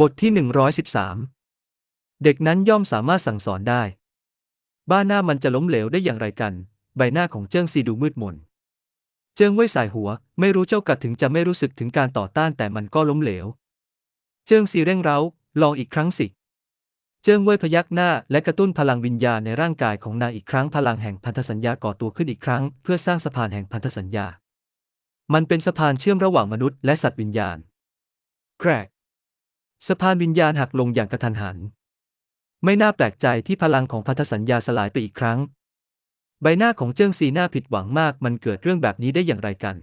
บทที่ 113 เด็กนั้นย่อมสามารถสั่งสอนได้ บ้านหน้ามันจะล้มเหลวได้อย่างไรกัน ใบหน้าของเจิ้งซีดูมืดมน เจิ้งเว่ยสายหัว ไม่รู้เจ้ากัดถึงจะไม่รู้สึกถึงการต่อต้านแต่มันก็ล้มเหลว เจิ้งซีเร่งเร้า ลองอีกครั้งสิ เจิ้งเว่ยพยักหน้าและกระตุ้นพลังวิญญาณในร่างกายของนางอีกครั้งพลังแห่งพันธสัญญาก่อตัวขึ้นอีกครั้ง เพื่อสร้างสะพานแห่งพันธสัญญา มันเป็นสะพานเชื่อมระหว่างมนุษย์และสัตว์วิญญาณ แกรก สะพานวิญญาณหักลงอย่างกระทันหัน ไม่น่าแปลกใจที่พลังของพันธสัญญาสลายไปอีกครั้ง ใบหน้าของเจิ้งซีหน้าผิดหวังมากมันเกิดเรื่องแบบนี้ได้อย่างไรกัน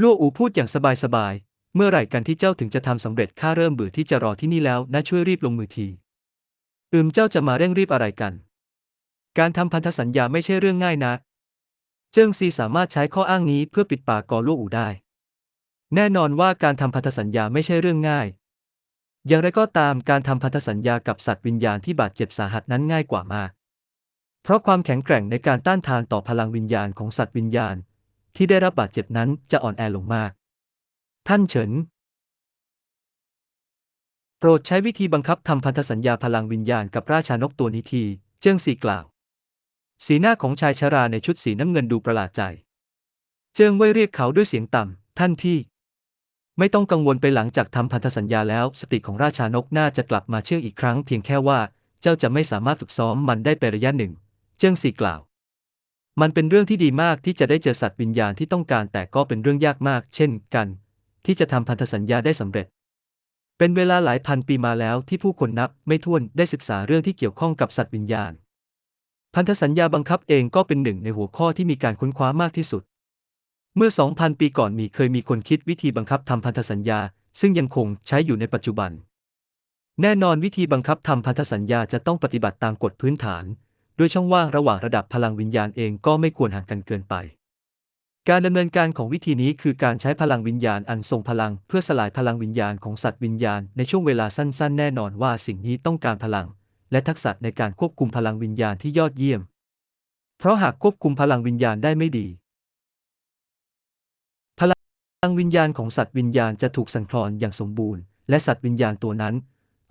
ลั่อูพูดอย่างสบายๆ เมื่อไหร่กันที่เจ้าถึงจะทำสำเร็จข้าเริ่มเบื่อที่จะรอที่นี่แล้วนะช่วยรีบลงมือทีอืมเจ้าจะมาเร่งรีบอะไรกัน การทำพันธสัญญาไม่ใช่เรื่องง่ายนะ เจิ้งซีสามารถใช้ข้ออ้างนี้เพื่อปิดปากกอลั่อูได้ แน่นอนว่าการทำพันธสัญญาไม่ใช่เรื่องง่าย อย่างไรก็ตามการทำพันธสัญญากับสัตว์วิญญาณที่บาดเจ็บสาหัสนั้นง่ายกว่ามาก เพราะความแข็งแกร่งในการต้านทานต่อพลังวิญญาณของสัตว์วิญญาณ ที่ได้รับบาดเจ็บนั้นจะอ่อนแอลงมาก ท่านเฉิน โปรดใช้วิธีบังคับทำพันธสัญญาพลังวิญญาณกับราชานกตัวนี้ที เจิ้งซีกล่าว สีหน้าของชายชราในชุดสีน้ำเงินดูประหลาดใจ เจิ้งเว่ยเรียกเขาด้วยเสียงต่ำท่านพี่ ไม่ต้องกังวลไปหลังจากทำพันธสัญญาแล้ว สติของราชานกน่าจะกลับมาเชื่ออีกครั้งเพียงแค่ว่าเจ้าจะไม่สามารถฝึกซ้อมมันได้ไประยะหนึ่ง เจิ้งซีกล่าว มันเป็นเรื่องที่ดีมากที่จะได้เจอสัตว์วิญญาณที่ต้องการแต่ก็เป็นเรื่องยากมาก เช่นกัน ที่จะทำพันธสัญญาได้สำเร็จ เป็นเวลาหลายพันปีมาแล้วที่ผู้คนนับไม่ถ้วนได้ศึกษาเรื่องที่เกี่ยวข้องกับสัตว์วิญญาณ พันธสัญญาบังคับเองก็เป็นหนึ่งในหัวข้อที่มีการค้นคว้ามากที่สุด เมื่อ 2,000 ปีก่อนมีเคยมีคนคิดวิธีบังคับทำพันธสัญญา ซึ่งยังคงใช้อยู่ในปัจจุบัน แน่นอนวิธีบังคับทำพันธสัญญาจะต้องปฏิบัติตามกฎพื้นฐานโดยช่องว่างระหว่างระดับพลังวิญญาณเองก็ไม่ควรห่างกันเกินไป การดำเนินการของวิธีนี้คือการใช้พลังวิญญาณอันทรงพลัง เพื่อสลายพลังวิญญาณของสัตว์วิญญาณในช่วงเวลาสั้น ๆ แน่นอนว่าสิ่งนี้ต้องการพลัง และทักษะในการควบคุมพลังวิญญาณที่ยอดเยี่ยม เพราะหากควบคุมพลังวิญญาณได้ไม่ดี ลังวิญญาณของสัตว์วิญญาณจะถูกสั่นคลอนอย่างสมบูรณ์ และสัตว์วิญญาณตัวนั้น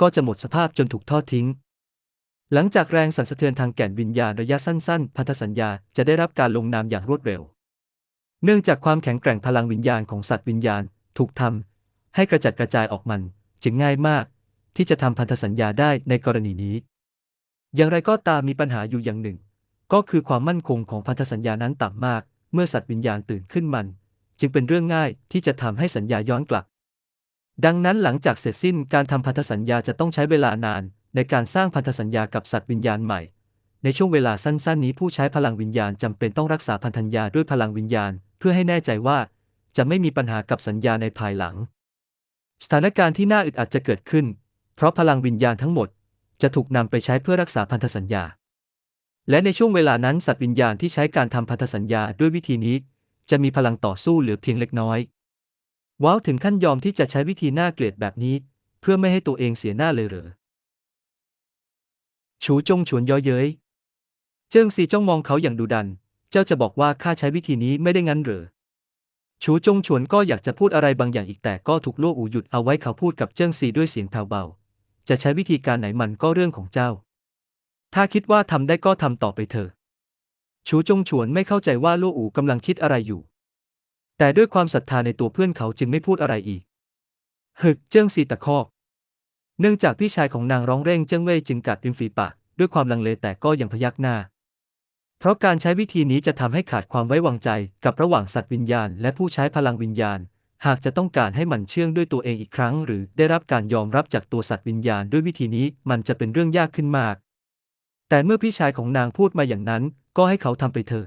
ก็จะหมดสภาพจนถูกทอดทิ้ง หลังจากแรงสั่นสะเทือนทางแก่นวิญญาณระยะสั้น ๆ พันธสัญญาจะได้รับการลงนามอย่างรวดเร็ว เนื่องจากความแข็งแกร่งพลังวิญญาณของสัตว์วิญญาณถูกทำให้กระจัดกระจายออกมัน จึงง่ายมาก ที่จะทำพันธสัญญาได้ในกรณีนี้ อย่างไรก็ตามมีปัญหาอยู่อย่างหนึ่ง ก็คือความมั่นคงของพันธสัญญานั้นต่ำมาก เมื่อสัตว์วิญญาณตื่นขึ้นมัน จึงเป็นเรื่องง่ายที่จะทำให้สัญญาย้อนกลับ ดังนั้นหลังจากเสร็จสิ้นการทำพันธสัญญาจะต้องใช้เวลานาน ในการสร้างพันธสัญญากับสัตว์วิญญาณใหม่ ในช่วงเวลาสั้นๆ นี้ผู้ใช้พลังวิญญาณจำเป็นต้องรักษาพันธสัญญาด้วยพลังวิญญาณ เพื่อให้แน่ใจว่า จะไม่มีปัญหากับสัญญาในภายหลัง สถานการณ์ที่น่าอึดอัดจะเกิดขึ้น เพราะพลังวิญญาณทั้งหมด จะถูกนำไปใช้เพื่อรักษาพันธสัญญาและในช่วงเวลานั้นสัตว์วิญญาณที่ใช้การทำพันธสัญญาด้วยวิธีนี้ จะมีพลังต่อสู้เหลือเพียงเล็กน้อย ว้าวถึงขั้นยอมที่จะใช้วิธีน่าเกลียดแบบนี้ เพื่อไม่ให้ตัวเองเสียหน้าเลยเหรอ ชูจงฉวนย้อเย้ย เจิ้งซีจ้องมองเขาอย่างดุดัน เจ้าจะบอกว่าข้าใช้วิธีนี้ไม่ได้งั้นเหรอ ชูจงฉวนก็อยากจะพูดอะไรบางอย่างอีกแต่ก็ถูกโลอูหยุดเอาไว้เขาพูดกับเจิ้งซีด้วยเสียงแผ่วเบา จะใช้วิธีการไหนมันก็เรื่องของเจ้า ถ้าคิดว่าทำได้ก็ทำต่อไปเถอะ ชูจงฉวนไม่เข้าใจว่าโลอูกำลังคิดอะไรอยู่ แต่ด้วยความศรัทธาในตัวเพื่อนเขาจึงไม่พูดอะไรอีกฮึกเจิ้งซีตะคอก เนื่องจากพี่ชายของนางร้องเร่งเจิ้งเว่ยจึงกัดริมฝีปากด้วยความลังเลแต่ก็ยังพยักหน้า เพราะการใช้วิธีนี้จะทำให้ขาดความไว้วางใจกับระหว่างสัตว์วิญญาณ และผู้ใช้พลังวิญญาณ หากจะต้องการให้มันเชื่องด้วยตัวเองอีกครั้ง หรือได้รับการยอมรับจากตัวสัตว์วิญญาณด้วยวิธีนี้มันจะเป็นเรื่องยากขึ้นมาก แต่เมื่อพี่ชายของนางพูดมาอย่างนั้น ก็ให้เขาทำไปเถอะ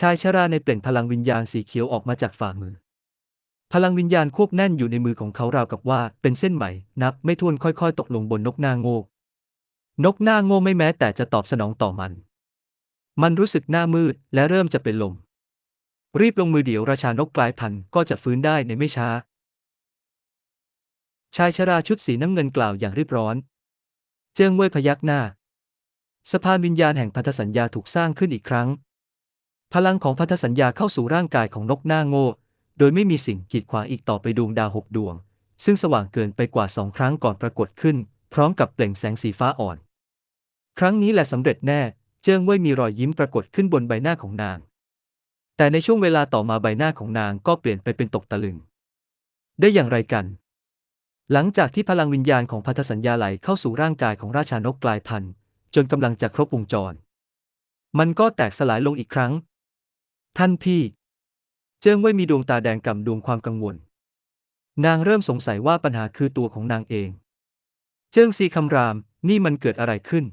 ชายชราในเปล่งพลังวิญญาณสีเขียวออกมาจากฝ่ามือ พลังวิญญาณควบแน่นอยู่ในมือของเขาราวกับว่าเป็นเส้นไหม นับไม่ถ้วนค่อยๆ ตกลงบนนกหน้าโง่นกหน้าโง่ไม่แม้แต่จะตอบสนองต่อมัน มันรู้สึกหน้ามืดและเริ่มจะเป็นลม รีบลงมือเดี๋ยวราชานกกลายพันธุ์ก็จะฟื้นได้ในไม่ช้า ชายชราชุดสีน้ำเงินกล่าวอย่างรีบร้อน เจิงเว่ยพยักหน้า สะพานวิญญาณแห่งพันธสัญญาถูกสร้างขึ้นอีกครั้ง พลังของพันธสัญญาเข้าสู่ร่างกายของนกหน้าโง่ โดยไม่มีสิ่งกีดขวางอีกต่อไปดวงดาวหกดวง ซึ่งสว่างเกินไปกว่าสองครั้งก่อนปรากฏขึ้น พร้อมกับเปล่งแสงสีฟ้าอ่อน ครั้งนี้แหละสำเร็จแน่ เจิ้งเว่ยมีรอยยิ้มปรากฏขึ้นบนใบหน้าของนาง แต่ในช่วงเวลาต่อมาใบหน้าของนางก็เปลี่ยนไปเป็นตกตะลึง ได้อย่างไรกันหลังจากที่พลังวิญญาณของพันธสัญญาไหลเข้าสู่ร่างกายของราชานกกลายพันธุ์ จนกำลังจะครบวงจร มันก็แตกสลายลงอีกครั้ง ท่านพี่ เจิ้งเว่ยมีดวงตาแดงกำดวงความกังวล นางเริ่มสงสัยว่าปัญหาคือตัวของนางเอง เจิ้งซีคำราม นี่มันเกิดอะไรขึ้น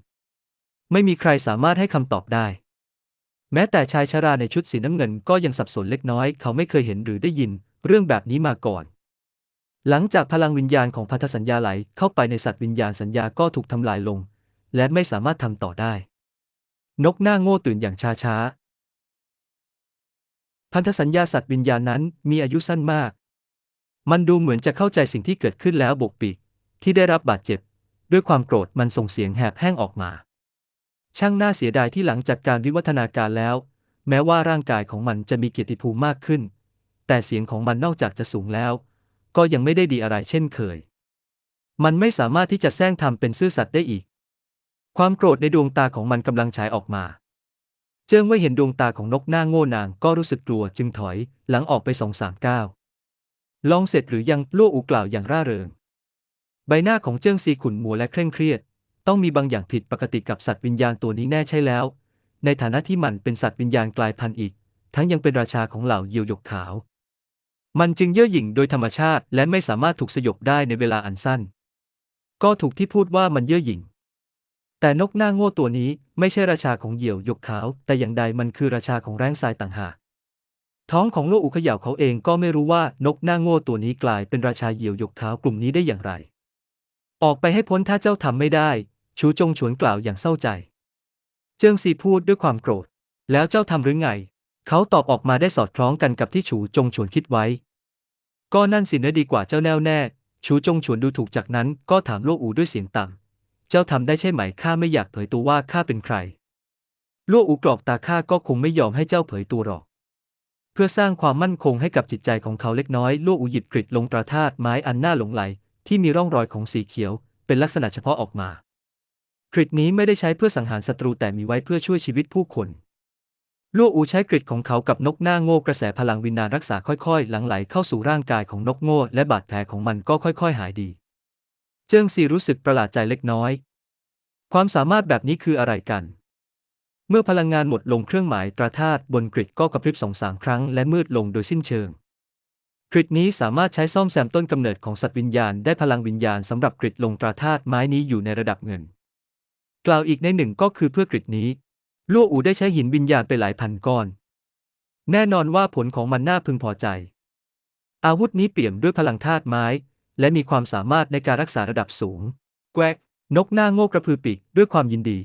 ไม่มีใครสามารถให้คำตอบได้ แม้แต่ชายชราในชุดสีน้ำเงินก็ยังสับสนเล็กน้อย เขาไม่เคยเห็นหรือได้ยิน เรื่องแบบนี้มาก่อนหลังจากพลังวิญญาณของพันธสัญญาไหลเข้าไปในสัตว์วิญญาณสัญญาก็ถูกทำลายลง และไม่สามารถทำต่อได้ นกหน้าโง่ตื่นอย่างช้าช้าพันธสัญญาสัตว์วิญญาณนั้นมีอายุสั้นมาก มันดูเหมือนจะเข้าใจสิ่งที่เกิดขึ้นแล้วบกปีกที่ได้รับบาดเจ็บ ด้วยความโกรธมันส่งเสียงแหบแห้งออกมา ช่างน่าเสียดายที่หลังจากการวิวัฒนาการแล้ว แม้ว่าร่างกายของมันจะมีเกียรติภูมิมากขึ้น แต่เสียงของมันนอกจากจะสูงแล้ว ก็ยังไม่ได้ดีอะไรเช่นเคย มันไม่สามารถที่จะแซงทำเป็นซื่อสัตย์ได้อีก ความโกรธในดวงตาของมันกำลังฉายออกมา เจิ้งไม่เห็นดวงตาของนกหน้าโง่นางก็รู้สึกกลัวจึงถอย หลังออกไปสองสามก้าวลองเสร็จหรือยังลู่อูกล่าวอย่างร่าเริง ใบหน้าของเจิ้งซีขุนมัวและเคร่งเครียด ต้องมีบางอย่างผิดปกติกับสัตว์วิญญาณตัวนี้แน่ใช่แล้ว ในฐานะที่มันเป็นสัตว์วิญญาณกลายพันธุ์อีก ทั้งยังเป็นราชาของเหล่าเยียวหยกขาว มันจึงเย่อหยิ่งโดยธรรมชาติและไม่สามารถถูกสยบได้ในเวลาอันสั้น ก็ถูกที่พูดว่ามันเย่อหยิ่ง แต่นกหน้าโง่ตัวนี้ไม่ใช่ราชาของเหยี่ยวหยกขาว แต่อย่างใดมันคือราชาของแรงทรายต่างหากท้องของโลกอุขย่าเขาเองก็ไม่รู้ว่านกหน้าโง่ตัวนี้กลายเป็นราชาเหยี่ยวหยกขาวกลุ่มนี้ได้อย่างไร ออกไปให้พ้นถ้าเจ้าทำไม่ได้ ชูจงฉวนกล่าวอย่างเศร้าใจ เจิงซีพูดด้วยความโกรธ แล้วเจ้าทำหรือไง เขาตอบออกมาได้สอดคล้องกันกับที่ฉูจงฉวนคิดไว้ ก็นั่นสินะดีกว่าเจ้าแน่วแน่ ชูจงฉวนดูถูกจากนั้นก็ถามโลอูด้วยเสียงต่ำ เจ้าทำได้ใช่ไหมข้าไม่อยากเผยตัวว่าข้าเป็นใครโลอูกรอกตาข้าก็คงไม่ยอมให้เจ้าเผยตัวหรอก เพื่อสร้างความมั่นคงให้กับจิตใจของเขาเล็กน้อยโลอูหยิบกริดลงตราธาตุไม้อันน่าหลงไหล ที่มีร่องรอยของสีเขียว เป็นลักษณะเฉพาะออกมากริดนี้ไม่ได้ใช้เพื่อสังหารศัตรูแต่มีไว้เพื่อช่วยชีวิตผู้คนลั่อูใช้กริดของเขากับนกหน้าโง่กระแสพลังวิญญาณรักษาค่อยๆหลังไหลเข้าสู่ร่างกายของนกโง่และบาดแผลของมันก็ค่อยๆ หายดี เจิ้งซีรู้สึกประหลาดใจเล็กน้อย ความสามารถแบบนี้คืออะไรกัน เมื่อพลังงานหมดลงเครื่องหมายตราธาตุบนกริดก็กระพริบสองสามครั้งและมืดลงโดยสิ้นเชิงกริดนี้สามารถใช้ซ่อมแซมต้นกำเนิดของสัตว์วิญญาณได้พลังวิญญาณสำหรับกริดลงตราธาตุไม้นี้อยู่ในระดับเงิน กล่าวอีกในหนึ่งก็คือเพื่อกริดนี้ลั่วอูได้ใช้หินวิญญาณไปหลายพันก้อน แน่นอนว่าผลของมันน่าพึงพอใจ อาวุธนี้เปี่ยมด้วยพลังธาตุไม้ และมีความสามารถในการรักษาระดับสูง แกวก นกหน้าโง่กระพือปีกด้วยความยินดี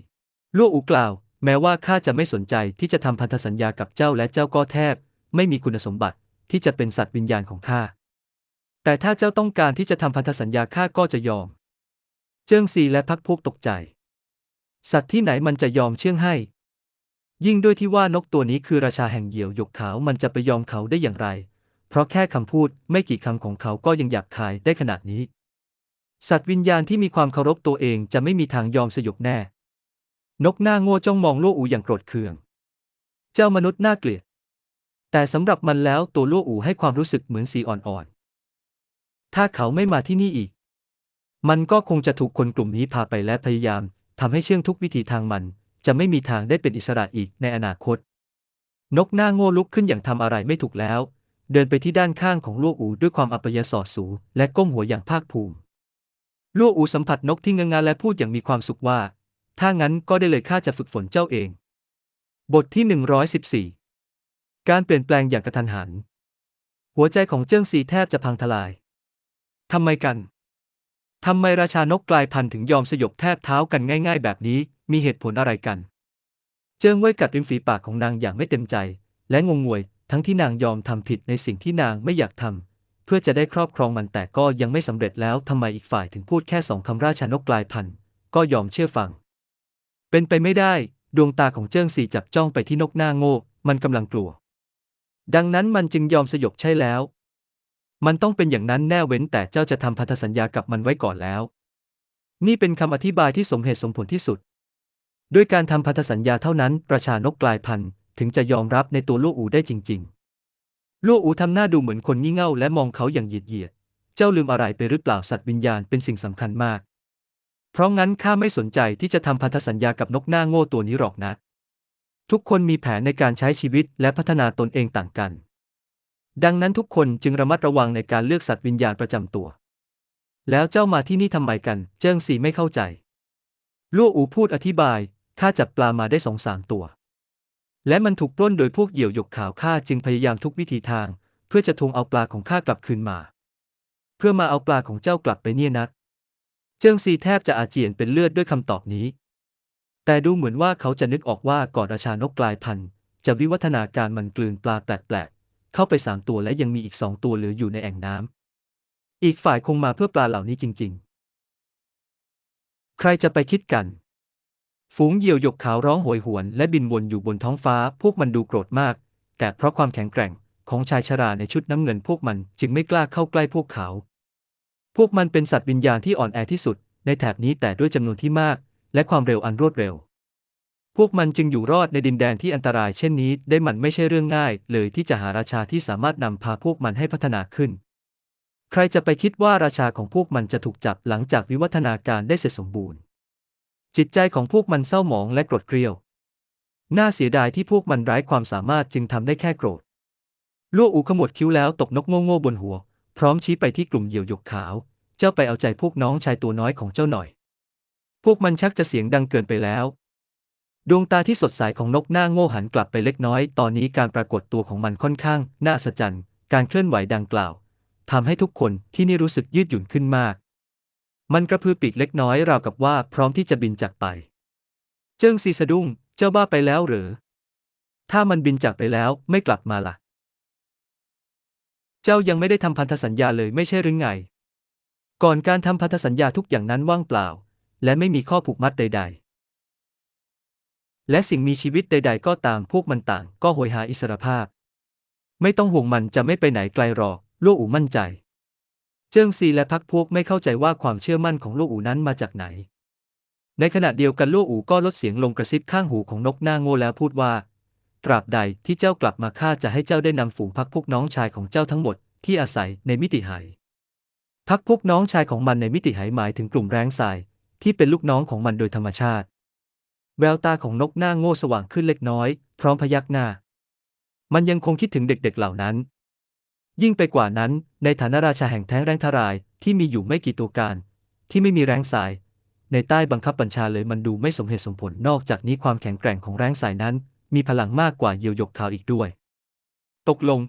ลั่วอูกล่าว แม้ว่าข้าจะไม่สนใจที่จะทำพันธสัญญากับเจ้าและเจ้าก็แทบ ไม่มีคุณสมบัติที่จะเป็นสัตว์วิญญาณของข้า แต่ถ้าเจ้าต้องการที่จะทำพันธสัญญาข้าก็จะยอม เจิ้งซีและพักพวกตกใจ สัตว์ที่ไหนมันจะยอมเชื่องให้ ยิ่งด้วยที่ว่านกตัวนี้คือราชาแห่งเหยี่ยวหยกขาวมันจะไปยอมเขาได้อย่างไร ราะแค่คำพูดไม่กี่คำของเขาก็ยังหยาบคายได้ขนาดนี้ สัตว์วิญญาณที่มีความเคารพตัวเองจะไม่มีทางยอมสยบแน่ นกหน้าโง่จ้องมองโลอูอย่างโกรธเคือง เจ้ามนุษย์น่าเกลียด แต่สำหรับมันแล้วตัวโลอูให้ความรู้สึกเหมือนสีอ่อนๆ ถ้าเขาไม่มาที่นี่อีก มันก็คงจะถูกคนกลุ่มนี้พาไปและพยายามทำให้เชื่องทุกวิธีทางมัน จะไม่มีทางได้เป็นอิสระอีกในอนาคต นกหน้าโง่ลุกขึ้นอย่างทำอะไรไม่ถูกแล้ว เดินไปที่ด้านข้างของลวอูด้วยความอัปยศอดสูและก้มหัวอย่างภาคภูมิลวอูสัมผัสนกที่เงงงานและพูดอย่างมีความสุขว่า ถ้างั้นก็ได้เลยข้าจะฝึกฝนเจ้าเอง บทที่ 114 การเปลี่ยนแปลงอย่างกระทันหัน หัวใจของเจิ้งซีแทบจะพังทลาย ทำไมกันทำไมราชานกกลายพันธุ์ถึงยอมสยบแทบเท้ากันง่าย ๆ แบบนี้ มีเหตุผลอะไรกัน เจิ้งไว้กัดริมฝีปากของนางอย่างไม่เต็มใจ และงงงวย ทั้งที่นางยอมทำผิดในสิ่งที่นางไม่อยากทำเพื่อจะได้ครอบครองมันแต่ก็ยังไม่สำเร็จแล้วทำไมอีกฝ่ายถึงพูดแค่สองคำราชานกกลายพันธุ์ก็ยอมเชื่อฟัง เป็นไปไม่ได้ ดวงตาของเจิ้งซีจับจ้องไปที่นกหน้าโง่มันกำลังกลัว ดังนั้นมันจึงยอมสยบใช่แล้ว มันต้องเป็นอย่างนั้นแน่เว้นแต่เจ้าจะทำพันธสัญญากับมันไว้ก่อนแล้ว นี่เป็นคำอธิบายที่สมเหตุสมผลที่สุด ด้วยการทำพันธสัญญาเท่านั้นประชานกกลายพันธุ์ ถึงจะยอมรับในตัวลู่อูได้จริง ๆ ลู่อูทำหน้าดูเหมือนคนงี่เง่าและมองเขาอย่างเหยียดเหยียด เจ้าลืมอะไรไปหรือเปล่าสัตว์วิญญาณเป็นสิ่งสำคัญมาก เพราะงั้นข้าไม่สนใจที่จะทำพันธสัญญากับนกหน้าโง่ตัวนี้หรอกนะ ทุกคนมีแผนในการใช้ชีวิตและพัฒนาตนเองต่างกัน ดังนั้นทุกคนจึงระมัดระวังในการเลือกสัตว์วิญญาณประจำตัว แล้วเจ้ามาที่นี่ทำไมกัน เจิ้งซีไม่เข้าใจลู่อูพูดอธิบายข้าจับปลามาได้สองสามตัว และมันถูกปล้นโดยพวกเหยี่ยวหยกขาวข้าจึงพยายามทุกวิธีทาง เพื่อจะทวงเอาปลาของข้ากลับคืนมา เพื่อมาเอาปลาของเจ้ากลับไปเนี่ยนัก เจิงซีแทบจะอาเจียนเป็นเลือดด้วยคำตอบนี้ แต่ดูเหมือนว่าเขาจะนึกออกว่าก่อนราชานกกลายพันธุ์จะวิวัฒนาการมันกลืนปลาแปลกๆเข้าไปสามตัวและยังมีอีกสองตัวเหลืออยู่ในแอ่งน้ำอีกฝ่ายคงมาเพื่อปลาเหล่านี้จริง ๆ ใครจะไปคิดกัน ฝูงเหยี่ยวหยกขาวร้องโหยหวนและบินวนอยู่บนท้องฟ้า พวกมันดูโกรธมาก แต่เพราะความแข็งแกร่งของชายชราในชุดน้ำเงินพวกมันจึงไม่กล้าเข้าใกล้พวกเขา พวกมันเป็นสัตว์วิญญาณที่อ่อนแอที่สุด ในแถบนี้แต่ด้วยจำนวนที่มาก และความเร็วอันรวดเร็ว พวกมันจึงอยู่รอดในดินแดนที่อันตรายเช่นนี้ ได้มันไม่ใช่เรื่องง่าย เลยที่จะหาราชาที่สามารถนำพาพวกมันให้พัฒนาขึ้น ใครจะไปคิดว่าราชาของพวกมันจะถูกจับหลังจากวิวัฒนาการได้เสร็จสมบูรณ์ จิตใจของพวกมันเศร้าหมองและกรธเกรียว น่าเสียดายที่พวกมันไร้ความสามารถจึงทำได้แค่โกรธลั่วอูขมวดคิ้วแล้วตบนกโง่ๆบนหัว พร้อมชี้ไปที่กลุ่มเหยี่ยวหยกขาว เจ้าไปเอาใจพวกน้องชายตัวน้อยของเจ้าหน่อย พวกมันชักจะเสียงดังเกินไปแล้ว ดวงตาที่สดใสของนกหน้าโง่หันกลับไปเล็กน้อย ตอนนี้การปรากฏตัวของมันค่อนข้าง น่าอัศจการเคลื่อนไหวดังกล่าวทำให้ทุกคนที่นี่รู้สึกยืดหยุ่นขึ้นมาก มันกระพือปีกเล็กน้อยราวกับว่าพร้อมที่จะบินจากไป เจิ้งซีสะดุ้ง เจ้าบ้าไปแล้วหรือ ถ้ามันบินจากไปแล้วไม่กลับมาล่ะ เจ้ายังไม่ได้ทำพันธสัญญาเลยไม่ใช่หรือไง ก่อนการทำพันธสัญญาทุกอย่างนั้นว่างเปล่า และไม่มีข้อผูกมัดใด ๆ และสิ่งมีชีวิตใด ๆ ก็ตามพวกมันต่าง ก็โหยหาอิสรภาพ ไม่ต้องห่วงมันจะไม่ไปไหนไกลหรอกลู่อู่มั่นใจ เจิ้งซีและพักพวกไม่เข้าใจว่าความเชื่อมั่นของลู่อู่นั้นมาจากไหน ในขณะเดียวกันลู่อู่ก็ลดเสียงลงกระซิบข้างหูของนกหน้าโง่แล้วพูดว่า ตราบใดที่เจ้ากลับมาข้าจะให้เจ้าได้นำฝูงพักพวกน้องชายของเจ้าทั้งหมดที่อาศัยในมิติไหพักพวกน้องชายของมันในมิติไหหมายถึงกลุ่มแรงทราย ที่เป็นลูกน้องของมันโดยธรรมชาติ แววตาของนกหน้าโง่สว่างขึ้นเล็กน้อย พร้อมพยักหน้า มันยังคงคิดถึงเด็กๆเหล่านั้น ยิ่งไปกว่านั้น ในฐานะราชาแห่งแท้งแรงทรายที่มีอยู่ไม่กี่ตัวการ ที่ไม่มีแรงสาย ในใต้บังคับบัญชาเลยมันดูไม่สมเหตุสมผลนอกจากนี้ความแข็งแกร่งของแรงสายนั้น มีพลังมากกว่าเยียวหยกขาวอีกด้วย ตกลง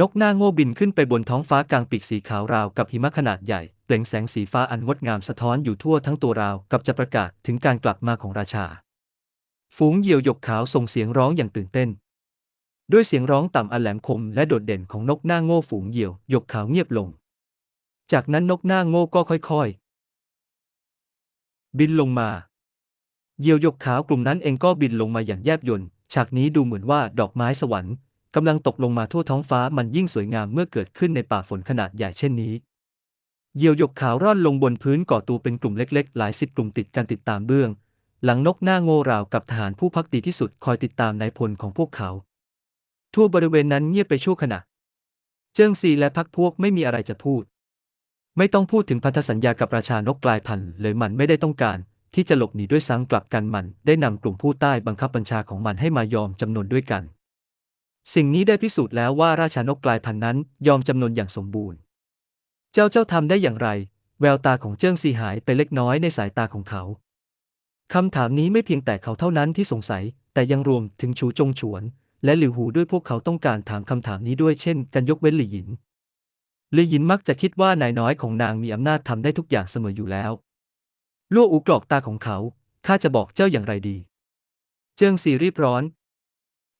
นกหน้าโง่บินขึ้นไปบนท้องฟ้ากลางปีกสีขาวราวกับหิมะขนาดใหญ่เปล่งแสงสีฟ้าอันงดงามสะท้อนอยู่ทั่วทั้งตัวราวกับจะประกาศถึงการกลับมาของราชา ฝูงเหยี่ยวหยกขาวส่งเสียงร้องอย่างตื่นเต้น ด้วยเสียงร้องต่ำอันแหลมคมและโดดเด่นของนกหน้าโง่ฝูงเหยี่ยว หยกขาวเงียบลง จากนั้นนกหน้าโง่ก็ค่อยๆ บินลงมา เหยี่ยวหยกขาวกลุ่มนั้นเองก็บินลงมาอย่างแยบยลฉากนี้ดูเหมือนว่าดอกไม้สวรรค์กำลังตกลงมาทั่วท้องฟ้ามันยิ่งสวยงามเมื่อเกิดขึ้นในป่าฝนขนาดใหญ่เช่นนี้ เหยี่ยวหยกขาวร่อนลงบนพื้นก่อตัวเป็นกลุ่มเล็กๆ หลายสิบกลุ่มติดกันติดตามเบื้อง หลังนกหน้าโง่ราวกับทหารผู้พักดีที่สุดคอยติดตามนายพลของพวกเขา ทั่วบริเวณนั้นเงียบไปชั่วขณะ เจิ้งซีและพักพวกไม่มีอะไรจะพูด ไม่ต้องพูดถึงพันธสัญญากับราชานกกลายพันธุ์เลยมันไม่ได้ต้องการ ที่จะหลบหนีด้วยซ้ำกลับกันมัน ได้นำกลุ่มผู้ใต้บังคับบัญชาของมันให้มายอมจำนวนด้วยกัน สิ่งนี้ได้พิสูจน์แล้วว่าราชานกกลายพันธุ์นั้น ยอมจำนวนอย่างสมบูรณ์ เจ้าเจ้าทำได้อย่างไร แววตาของเจิ้งซีหายไปเล็กน้อยในสายตาของเขาคำถามนี้ไม่เพียงแต่เขาเท่านั้นที่สงสัย แต่ยังรวมถึงชูจงฉวน และหลิวหูด้วยพวกเขาต้องการถามคำถามนี้ด้วยเช่น กันยกเว้นหลี่หยินหลี่หยินมักจะคิดว่านายน้อยของนางมีอำนาจทำได้ทุกอย่างเสมออยู่แล้วลั่วอูกรอกตาของเขาข้าจะบอกเจ้าอย่างไรดี เจิ้งซีรีบร้อน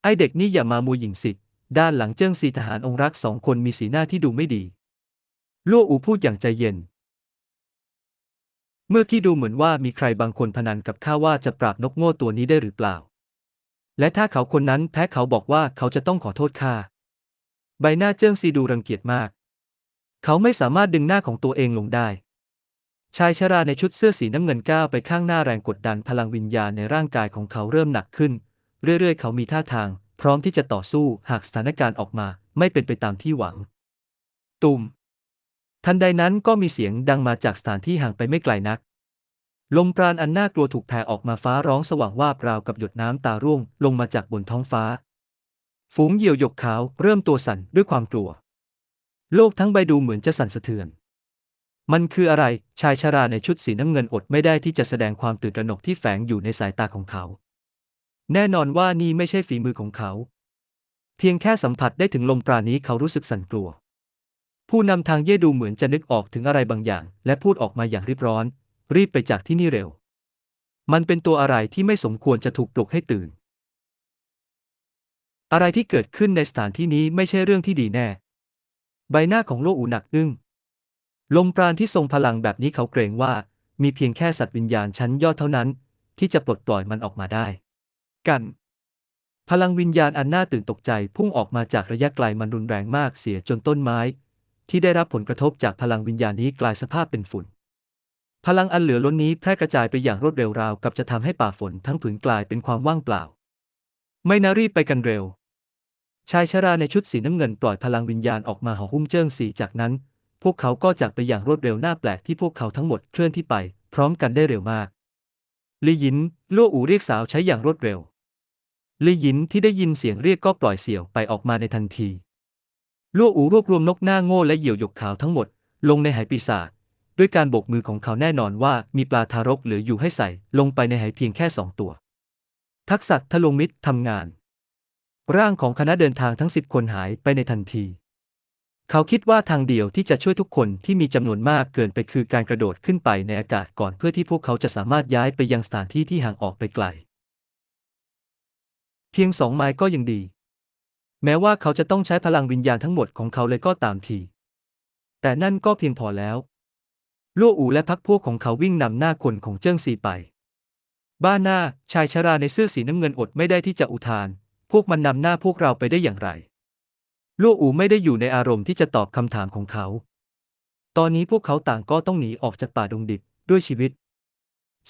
ไอเด็กนี่อย่ามามูหยิงสิด้านหลังเจิ้งซีทหารองครักษ์สองคนมีสีหน้าที่ดูไม่ดีลั่วอูพูดอย่างใจเย็น เมื่อกี้ดูเหมือนว่ามีใครบางคนพนันกับข้าว่าจะปราบนกโง่ตัวนี้ได้หรือเปล่า และถ้าเขาคนนั้นแพ้เขาบอกว่าเขาจะต้องขอโทษข้าใบหน้าเจิ้งซีดูรังเกียจมาก เขาไม่สามารถดึงหน้าของตัวเองลงได้ ชายชราในชุดเสื้อสีน้ำเงินก้าวไปข้างหน้าแรงกดดันพลังวิญญาณในร่างกายของเขาเริ่มหนักขึ้น เรื่อยๆ เขามีท่าทาง พร้อมที่จะต่อสู้หากสถานการณ์ออกมาไม่เป็นไปตามที่หวัง ตุ่มทันใดนั้นก็มีเสียงดังมาจากสถานที่ห่างไปไม่ไกลนัก ลมปราณอันน่ากลัวถูกแผ่ออกมาฟ้าร้องสว่างวาบราวกับหยดน้ำตาร่วงลงมาจากบนท้องฟ้า ฝูงเหยี่ยวหยกขาวเริ่มตัวสั่นด้วยความกลัว โลกทั้งใบดูเหมือนจะสั่นสะเทือน มันคืออะไรชายชราในชุดสีน้ำเงินอดไม่ได้ที่จะแสดงความตื่นตระหนกที่แฝงอยู่ในสายตาของเขา แน่นอนว่านี่ไม่ใช่ฝีมือของเขา เพียงแค่สัมผัสได้ถึงลมปราณนี้เขารู้สึกสั่นกลัวผู้นำทางเย่ดูเหมือนจะนึกออกถึงอะไรบางอย่าง และพูดออกมาอย่างรีบร้อน รีบไปจากที่นี่เร็ว มันเป็นตัวอะไรที่ไม่สมควรจะถูกปลุกให้ตื่น อะไรที่เกิดขึ้นในสถานที่นี้ไม่ใช่เรื่องที่ดีแน่ ใบหน้าของโลอูหนักอึ้ง ลมปราณที่ทรงพลังแบบนี้เขาเกรงว่า มีเพียงแค่สัตว์วิญญาณชั้นยอดเท่านั้น ที่จะปลดปล่อยมันออกมาได้ กันพลังวิญญาณอันน่าตื่นตกใจพุ่งออกมาจากระยะไกลมันรุนแรงมากเสียจนต้นไม้ ที่ได้รับผลกระทบจากพลังวิญญาณนี้กลายสภาพเป็นฝุ่น พลังอันเหลือล้นนี้แพร่กระจายไปอย่างรวดเร็วราวกับจะทำให้ป่าฝนทั้งผืนกลายเป็นความว่างเปล่า ไม่นารีบไปกันเร็ว ชายชราในชุดสีน้ำเงินปล่อยพลังวิญญาณออกมาห่อหุ้มเจิ้งสีจากนั้น พวกเขาก็จากไปอย่างรวดเร็วน้าแปลกที่พวกเขาทั้งหมดเคลื่อนที่ไป พร้อมกันได้เร็วมากลี่ยินลั่วอู่เรียกสาวใช้อย่างรวดเร็วลี่ยินที่ได้ยินเสียงเรียกก็ปล่อยเสี่ยวไปออกมาในทันทีลั่วอู่รวบรวมนกหน้าโง่และเหยี่ยวหยกขาวทั้งหมด ลงในไหปีศาจ ด้วยการโบกมือของเขาแน่นอนว่ามีปลาทารกเหลืออยู่ให้ใส่ ลงไปในไหเพียงแค่สองตัว ทักษะทะลงมิตรทำงาน ร่างของคณะเดินทางทั้งสิบคนหายไปในทันที เขาคิดว่าทางเดียวที่จะช่วยทุกคนที่มีจำนวนมากเกินไปคือการกระโดดขึ้นไปในอากาศก่อนเพื่อที่พวกเขาจะสามารถย้ายไปยังสถานที่ที่ห่างออกไปไกล เพียงสองไม้ก็ยังดี แม้ว่าเขาจะต้องใช้พลังวิญญาณทั้งหมดของเขาเลยก็ตามทีแต่นั่นก็เพียงพอแล้ว ลั่อูและพักพวกของเขาวิ่งนำหน้าคนของเจิ้งซีไป บ้านหน้าชายชราในเสื้อสีน้ำเงินอดไม่ได้ที่จะอุทาน พวกมันนำหน้าพวกเราไปได้อย่างไรลั่อูไม่ได้อยู่ในอารมณ์ที่จะตอบคำถามของเขา ตอนนี้พวกเขาต่างก็ต้องหนีออกจากป่าดงดิบด้วยชีวิต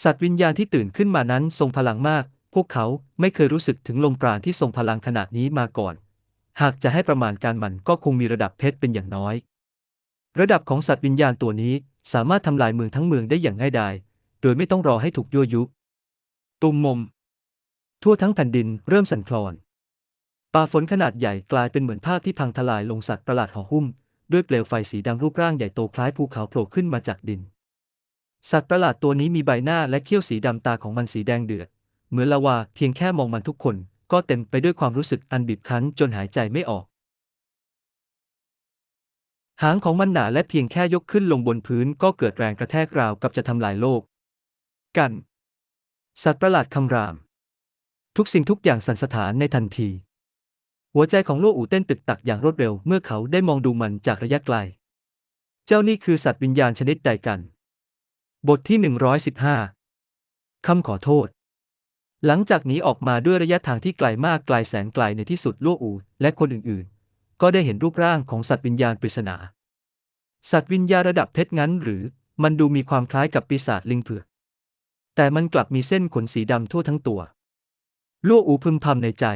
สัตว์วิญญาณที่ตื่นขึ้นมานั้นทรงพลังมาก พวกเขาไม่เคยรู้สึกถึงลมปราณที่ทรงพลังขนาดนี้มาก่อน หากจะให้ประมาณการมันก็คงมีระดับเพชรเป็นอย่างน้อย ระดับของสัตว์วิญญาณตัวนี้ สามารถทำลายเมืองทั้งเมืองได้อย่างง่ายดาย โดยไม่ต้องรอให้ถูกยั่วยุ ตุมมม ทั่วทั้งแผ่นดินเริ่มสั่นคลอน ป่าฝนขนาดใหญ่กลายเป็นเหมือนภาพที่พังทลายลงสัตว์ประหลาดห่อหุ้ม ด้วยเปลวไฟสีดำรูปร่างใหญ่โตคล้ายภูเขาโผล่ขึ้นมาจากดิน สัตว์ประหลาดตัวนี้มีใบหน้าและเขี้ยวสีดำตาของมันสีแดงเดือด เหมือนลาวาเพียงแค่มองมันทุกคน ก็เต็มไปด้วยความรู้สึกอันบีบคั้นจนหายใจไม่ออก หางของมันหนาและเพียงแค่ยกขึ้นลงบนพื้นก็เกิดแรงกระแทกราวกับจะทำลายโลก กัน สัตว์ประหลาดคำราม ทุกสิ่งทุกอย่างสั่นสะท้านในทันที หัวใจของโลอูเต้นตึกตักอย่างรวดเร็วเมื่อเขาได้มองดูมันจากระยะไกล เจ้านี่คือสัตว์วิญญาณชนิดใดกัน บทที่ 115คำขอโทษหลังจากหนีออกมาด้วยระยะทางที่ไกลมากไกลแสนไกลในที่สุดโลอูและคนอื่นๆ ก็ได้เห็นรูปร่างของสัตว์วิญญาณปริศนา สัตว์วิญญาณระดับเพชรงั้น หรือมันดูมีความคล้ายกับปีศาจลิงเผือก แต่มันกลับมีเส้นขนสีดำทั่วทั้งตัวโลอูพึมพำในใจ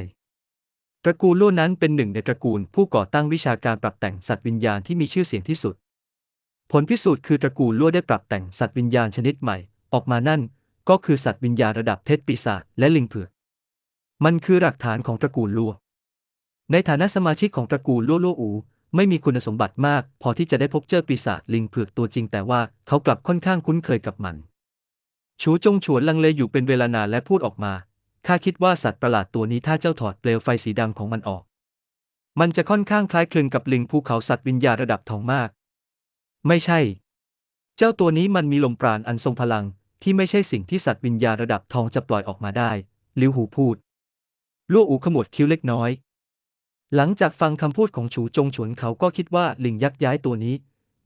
ตระกูลโล่นั้นเป็นหนึ่งในตระกูลผู้ก่อตั้งวิชาการปรับแต่งสัตว์วิญญาณที่มีชื่อเสียงที่สุด ผลพิสูจน์คือตระกูลลั่ได้ปรับแต่งสัตว์วิญญาณชนิดใหม่ ออกมานั่น ก็คือสัตว์วิญญาณระดับเพชรปีศาจและลิงเผือก มันคือหลักฐานของตระกูลลั่ ในฐานะสมาชิกของตระกูลลั่วลั่วอู ไม่มีคุณสมบัติมาก พอที่จะได้พบเจอปีศาจลิงเผือกตัวจริง แต่ว่าเขากลับค่อนข้างคุ้นเคยกับมัน ชูจงฉวนลังเลอยู่เป็นเวลานานและพูดออกมาข้าคิดว่าสัตว์ประหลาดตัวนี้ถ้าเจ้าถอดเปลวไฟสีดำของมันออก มันจะค่อนข้างคล้ายคลึงกับลิงภูเขาสัตว์วิญญาระดับทองมาก ไม่ใช่ เจ้าตัวนี้มันมีลมปราณอันทรงพลัง ที่ไม่ใช่สิ่งที่สัตว์วิญญาระดับทองจะปล่อยออกมาได้ ลิวหูพูดลู่อูขมวดคิ้วเล็กน้อย หลังจากฟังคำพูดของฉูจงฉวนเขาก็คิดว่าลิงยักษ์ย้ายตัวนี้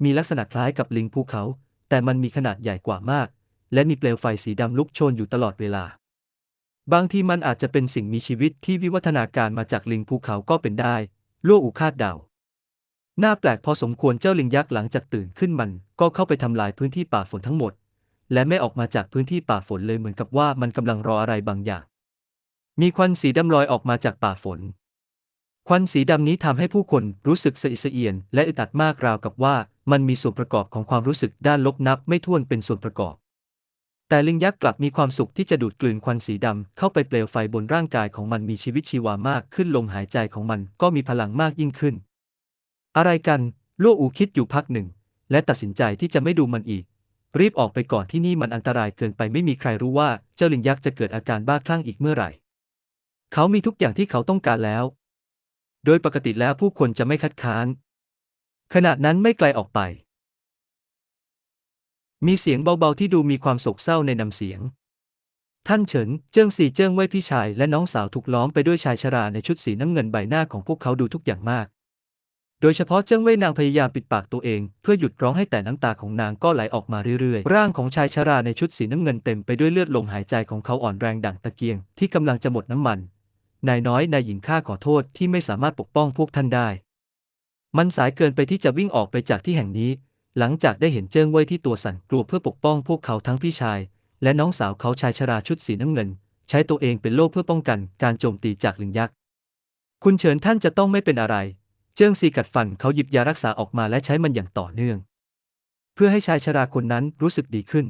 มีลักษณะคล้ายกับลิงภูเขา แต่มันมีขนาดใหญ่กว่ามาก และมีเปลวไฟสีดำลุกโชนอยู่ตลอดเวลา บางทีมันอาจจะเป็นสิ่งมีชีวิตที่วิวัฒนาการมาจากลิงภูเขาก็เป็นได้ลั่วอูคาดเดาน่าแปลกพอสมควรเจ้าลิงยักษ์หลังจากตื่นขึ้นมันก็เข้าไปทำลายพื้นที่ป่าฝนทั้งหมด และไม่ออกมาจากพื้นที่ป่าฝนเลยเหมือนกับว่ามันกำลังรออะไรบางอย่าง มีควันสีดำลอยออกมาจากป่าฝน ควันสีดำนี้ทำให้ผู้คนรู้สึกสะอิดสะเอียน และอึดอัดมากราวกับว่า มันมีส่วนประกอบของความรู้สึกด้านลบนับไม่ถ้วนเป็นส่วนประกอบ แต่ลิงยักษ์กลับมีความสุขที่จะดูดกลืนควันสีดำเข้าไปเปลวไฟบนร่างกายของมันมีชีวิตชีวามากขึ้นลมหายใจของมันก็มีพลังมากยิ่งขึ้น อะไรกันลั่วอูคิดอยู่พักหนึ่ง และตัดสินใจที่จะไม่ดูมันอีก รีบออกไปก่อนที่นี่มันอันตรายเกินไปไม่มีใครรู้ว่าเจ้าลิงยักษ์จะเกิดอาการบ้าคลั่งอีกเมื่อไหร่ เขามีทุกอย่างที่เขาต้องการแล้ว โดยปกติแล้วผู้คนจะไม่คัดค้าน ขณะนั้นไม่ไกลออกไป มีเสียงเบาๆที่ดูมีความโศกเศร้าในนำเสียง ท่านเฉิน เจิ้งสี่เจิ้งเว่ยพี่ชายและน้องสาวถูกล้อมไปด้วยชายชราในชุดสีน้ำเงินใบหน้าของพวกเขาดูทุกอย่างมาก โดยเฉพาะเจิ้งเว่ยนางพยายามปิดปากตัวเอง เพื่อหยุดร้องให้แต่น้ำตาของนางก็ไหลออกมาเรื่อยๆ ร่างของชายชราในชุดสีน้ำเงินเต็มไปด้วยเลือดลมหายใจของเขาอ่อนแรงดั่งตะเกียงที่กำลังจะหมดน้ำมัน นายน้อยนายหญิงข้าขอโทษที่ไม่สามารถปกป้องพวกท่านได้ มันสายเกินไปที่จะวิ่งออกไปจากที่แห่งนี้ หลังจากได้เห็นเจิ้งเว่ยที่ตัวสั่นกลัวเพื่อปกป้องพวกเขาทั้งพี่ชาย และน้องสาวเขาชายชราชุดสีน้ำเงิน ใช้ตัวเองเป็นโล่เพื่อป้องกันการโจมตีจากลิงยักษ์ คุณเฉินท่านจะต้องไม่เป็นอะไร เจิ้งซีกัดฟันเขาหยิบยารักษาออกมาและใช้มันอย่างต่อเนื่อง เพื่อให้ชายชราคนนั้นรู้สึกดีขึ้น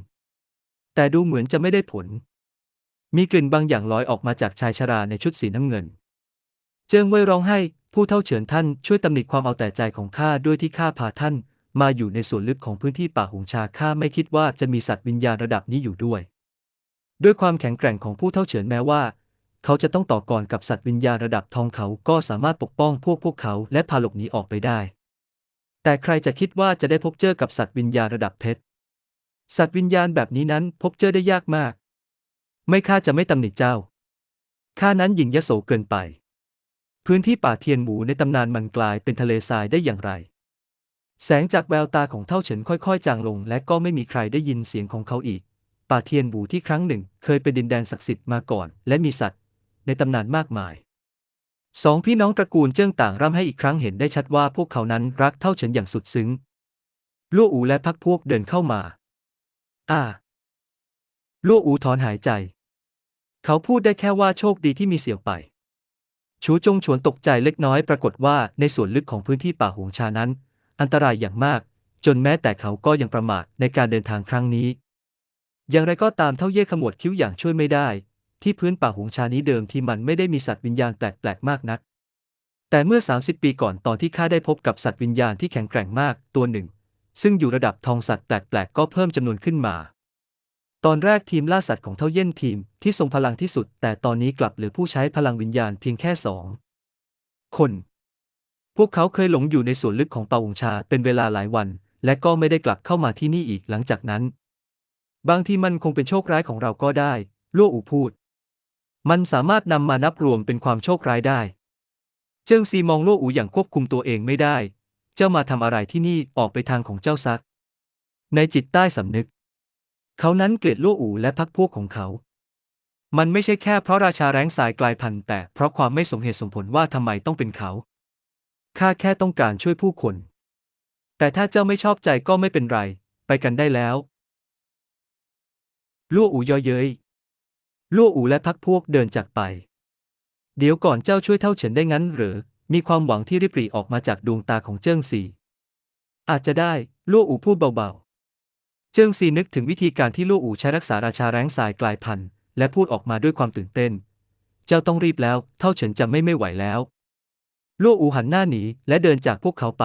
แต่ดูเหมือนจะไม่ได้ผล มีกลิ่นบางอย่างลอยออกมาจากชายชราในชุดสีน้ำเงิน เจิงเว่ยร้องไห้ ผู้เท่าเฉินท่านช่วยตำหนิความเอาแต่ใจของข้าด้วยที่ข้าพาท่าน มาอยู่ในส่วนลึกของพื้นที่ป่าหงชาข้าไม่คิดว่าจะมีสัตว์วิญญาณระดับนี้อยู่ด้วย ด้วยความแข็งแกร่งของผู้เท่าเฉินแม้ว่า เขาจะต้องต่อกรกับสัตว์วิญญาณระดับทองเขาก็สามารถปกป้องพวกพวกเขาและพาหลบหนีออกไปได้ แต่ใครจะคิดว่าจะได้พบเจอกับสัตว์วิญญาณระดับเพชรสัตว์วิญญาณแบบนี้นั้นพบเจอได้ยากมาก ไม่ข้าจะไม่ตำหนิเจ้า ข้านั้นหยิ่งยโสเกินไป พื้นที่ป่าเทียนหมูในตำนานมันกลายเป็นทะเลทรายได้อย่างไร แสงจากแววตาของเท่าเฉินค่อยๆ จางลง และก็ไม่มีใครได้ยินเสียงของเขาอีก ป่าเทียนหมูที่ครั้งหนึ่ง เคยเป็นดินแดนศักดิ์สิทธิ์มาก่อน และมีสัตว์ ในตำนานมากมาย สองพี่น้องตระกูลเจิ้งต่างร่ำให้อีกครั้งเห็นได้ชัดว่าพวกเขานั้นรักเท่าเฉินอย่างสุดซึ้งลั่อูและพักพวกเดินเข้ามา อ่าลั่อูถอนหายใจ เขาพูดได้แค่ว่าโชคดีที่มีเสี่ยวไป ชูจงฉวนตกใจเล็กน้อยปรากฏว่าในส่วนลึกของพื้นที่ป่าหงชานั้น อันตรายอย่างมาก จนแม้แต่เขาก็ยังประมาทในการเดินทางครั้งนี้ อย่างไรก็ตามเท่าเย่ขมวดคิ้วอย่างช่วยไม่ได้ ที่พื้นป่าหงชานี้เดิมที่มันไม่ได้มีสัตว์วิญญาณแปลกๆมากนัก แต่เมื่อ 30 ปีก่อนตอนที่ข้าได้พบกับสัตว์วิญญาณที่แข็งแกร่งมากตัวหนึ่ง ซึ่งอยู่ระดับทองสัตว์แปลกๆก็เพิ่มจำนวนขึ้นมา ตอนแรกทีมล่าสัตว์ของเท่าเย่นทีมที่ทรงพลังที่สุด แต่ตอนนี้กลับเหลือผู้ใช้พลังวิญญาณเพียงแค่สองคน พวกเขาเคยหลงอยู่ในส่วนลึกของป่าหงชาเป็นเวลาหลายวัน และก็ไม่ได้กลับเข้ามาที่นี่อีกหลังจากนั้น บางทีมันคงเป็นโชคร้ายของเราก็ได้ลั่อูพูด มันสามารถนำมานับรวมเป็นความโชคร้ายได้ เจิงซีมองลั่อูอย่างควบคุมตัวเองไม่ได้ เจ้ามาทำอะไรที่นี่ออกไปทางของเจ้าซัก ในจิตใต้สำนึก เขานั้นเกลียดลั่วอูและพักพวกของเขา มันไม่ใช่แค่เพราะราชาแร้งสายกลายพันธุ์แต่เพราะความไม่สมเหตุสมผลว่าทำไมต้องเป็นเขา ข้าแค่ต้องการช่วยผู้คน แต่ถ้าเจ้าไม่ชอบใจก็ไม่เป็นไร ไปกันได้แล้วลั่วอูย่อเย้ยลั่วอูและพักพวกเดินจากไป เดี๋ยวก่อนเจ้าช่วยเท่าเฉินได้งั้นหรือ มีความหวังที่ริบหรี่ออกมาจากดวงตาของเจิ้งซีอาจจะได้ลั่วอูพูดเบาๆ เจิงซีนึกถึงวิธีการที่ลั่อูใช้รักษาราชาแร้งสายกลายพันธุ์และพูดออกมาด้วยความตื่นเต้น เจ้าต้องรีบแล้ว เท่าเฉินจะไม่ไม่ไหวแล้วลั่อูหันหน้าหนีและเดินจากพวกเขาไป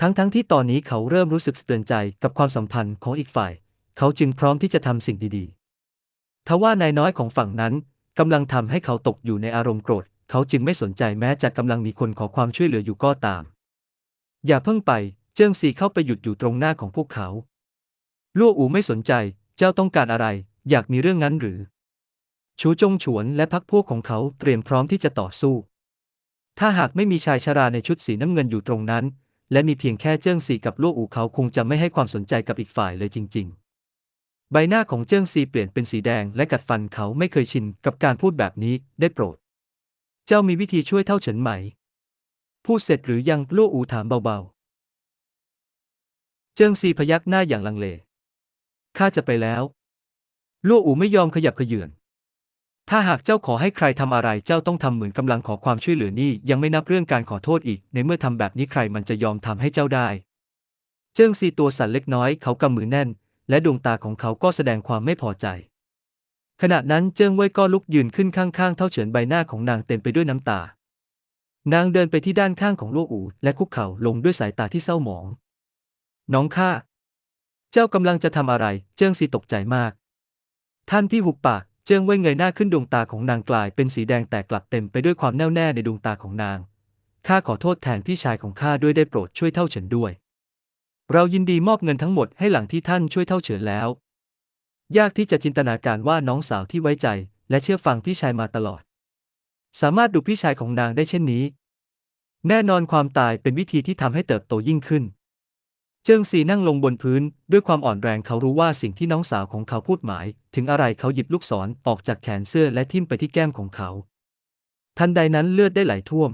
ทั้งๆทที่ตอนนี้เขาเริ่มรู้สึกสะเตือนใจกับความสัมพันธ์ของอีกฝ่าย เขาจึงพร้อมที่จะทำสิ่งดีๆ ทว่านายน้อยของฝั่งนั้นกำลังทำให้เขาตกอยู่ในอารมณ์โกรธ เขาจึงไม่สนใจแม้จะกำลังมีคนขอความช่วยเหลืออยู่ก็ตาม อย่าเพิ่งไป เจิ้งซีเข้าไปหยุดอยู่ตรงหน้าของพวกเขา ลั่วอูไม่สนใจ เจ้าต้องการอะไร อยากมีเรื่องนั้นหรือ ชูจงฉวนและพักพวกของเขาเตรียมพร้อมที่จะต่อสู้ ถ้าหากไม่มีชายชราในชุดสีน้ำเงินอยู่ตรงนั้น และมีเพียงแค่เจิ้งซีกับลั่วอูเขาคงจะไม่ให้ความสนใจกับอีกฝ่ายเลยจริง ๆ ใบหน้าของเจิ้งซีเปลี่ยนเป็นสีแดงและกัดฟันเขาไม่เคยชินกับการพูดแบบนี้ได้โปรด เจ้ามีวิธีช่วยเท่าเฉินไหม พูดเสร็จหรือยังลู่อูถามเบาๆ เจิ้งซีพยักหน้าอย่างลังเล ข้าจะไปแล้ว ลู่อูไม่ยอมขยับเขยือนถ้าหากเจ้าขอให้ใครทำอะไรเจ้าต้องทำเหมือนกำลังขอความช่วยเหลือนี่ยังไม่นับเรื่องการขอโทษอีก ในเมื่อทำแบบนี้ใครมันจะยอมทำให้เจ้าได้ เจิ้งซีตัวสั่นเล็กน้อยเขากำมือแน่น และดวงตาของเขาก็แสดงความไม่พอใจ ขณะนั้นเจิ้งเว่ยก็ลุกยืนขึ้นข้างๆ เท่าเฉินใบหน้าของนางเต็มไปด้วยน้ำตา นางเดินไปที่ด้านข้างของลู่อูและคุกเข่าลงด้วยสายตาที่เศร้าหมอง น้องข้า เจ้ากำลังจะทำอะไร เจิ้งซีตกใจมาก ท่านพี่หุบปาก เจิ้งเว่ยเงยหน้าขึ้นดวงตาของนางกลายเป็นสีแดงแต่กลับเต็มไปด้วยความแน่วแน่ในดวงตาของนาง ข้าขอโทษแทนพี่ชายของข้าด้วยได้โปรดช่วยเท่าเฉินด้วย เรายินดีมอบเงินทั้งหมดให้หลังที่ท่านช่วยเท่าเฉินแล้ว ยากที่จะจินตนาการว่าน้องสาวที่ไว้ใจ และเชื่อฟังพี่ชายมาตลอด สามารถดูพี่ชายของนางได้เช่นนี้ แน่นอนความตายเป็นวิธีที่ทำให้เติบโตยิ่งขึ้น เจิงซีนั่งลงบนพื้น ด้วยความอ่อนแรงเขารู้ว่าสิ่งที่น้องสาวของเขาพูดหมาย ถึงอะไรเขาหยิบลูกศรออกจากแขนเสื้อและทิ่มไปที่แก้มของเขา ทันใดนั้นเลือดได้ไหลท่วม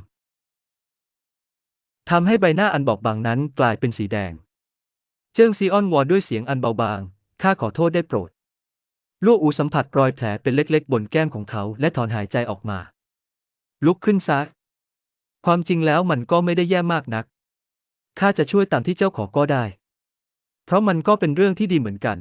ทำให้ใบหน้าอันบอบบางนั้นกลายเป็นสีแดง เจิงซีอ้อนวอนด้วยเสียงอันเบาบาง ข้าขอโทษได้โปรดลู่อูสัมผัสรอยแผลเป็นเล็กๆ บนแก้มของเขาและถอนหายใจออกมา ลุกขึ้นซะ ความจริงแล้วมันก็ไม่ได้แย่มากนัก ข้าจะช่วยตามที่เจ้าขอก็ได้ เพราะมันก็เป็นเรื่องที่ดีเหมือนกัน